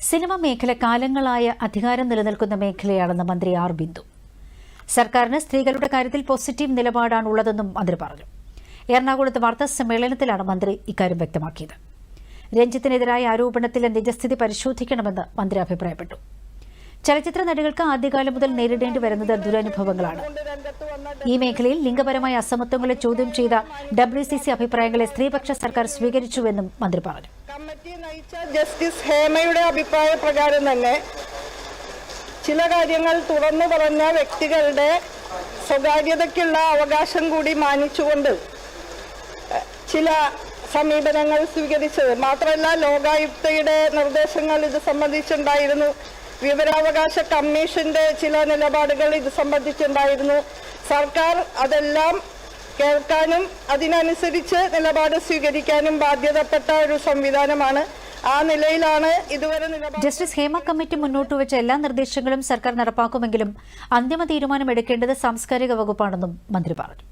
Cinema മേഖല കാലങ്ങളായ അധികാരം നിലനിൽക്കുന്ന മേഖലയാണെന്ന് മന്ത്രി ആർ ബിന്ദു. സർക്കാരിന് സ്ത്രീകളുടെ കാര്യത്തിൽ പോസിറ്റീവ് നിലപാടാണുള്ളതെന്നും മന്ത്രി പറഞ്ഞു. എറണാകുളത്ത് വാർത്താ സമ്മേളനത്തിലാണ് മന്ത്രി ഇക്കാര്യം വ്യക്തമാക്കിയത്. രഞ്ജിത്തിനെതിരായ ആരോപണത്തിലെ നിജസ്ഥിതി പരിശോധിക്കണമെന്ന് മന്ത്രി അഭിപ്രായപ്പെട്ടു. ചലച്ചിത്ര നടികൾക്ക് ആദ്യകാലം മുതൽ നേരിടേണ്ടി വരുന്നത് ദുരനുഭവങ്ങളാണ്. ഈ മേഖലയിൽ ലിംഗപരമായ അസമത്വങ്ങളെ ചോദ്യം ചെയ്ത ഡബ്ല്യു അഭിപ്രായങ്ങളെ സ്ത്രീപക്ഷ സർക്കാർ സ്വീകരിച്ചുവെന്നും മന്ത്രി പറഞ്ഞു. കമ്മിറ്റി നയിച്ച ജസ്റ്റിസ് ഹേമയുടെ അഭിപ്രായ പ്രകാരം തന്നെ ചില കാര്യങ്ങൾ തുറന്നു പറഞ്ഞ വ്യക്തികളുടെ സ്വകാര്യതയ്ക്കുള്ള അവകാശം കൂടി മാനിച്ചുകൊണ്ട് ചില സമീപനങ്ങൾ സ്വീകരിച്ചത് മാത്രമല്ല ലോകായുക്തയുടെ നിർദ്ദേശങ്ങൾ ഇത് സംബന്ധിച്ചുണ്ടായിരുന്നു. വിവരാവകാശ കമ്മീഷന്റെ ചില നിലപാടുകൾ ഇത് സംബന്ധിച്ചുണ്ടായിരുന്നു. സർക്കാർ അതെല്ലാം കേൾക്കാനും അതിനനുസരിച്ച് നിലപാട് സ്വീകരിക്കാനും ബാധ്യതപ്പെട്ട ഒരു സംവിധാനമാണ്. ആ നിലയിലാണ് ഇതുവരെ ജസ്റ്റിസ് ഹേമ കമ്മിറ്റി മുന്നോട്ട് വെച്ച എല്ലാ നിർദ്ദേശങ്ങളും സർക്കാർ നടപ്പാക്കുമെങ്കിലും അന്തിമ തീരുമാനം എടുക്കേണ്ടത് സാംസ്കാരിക വകുപ്പാണെന്നും മന്ത്രി പറഞ്ഞു.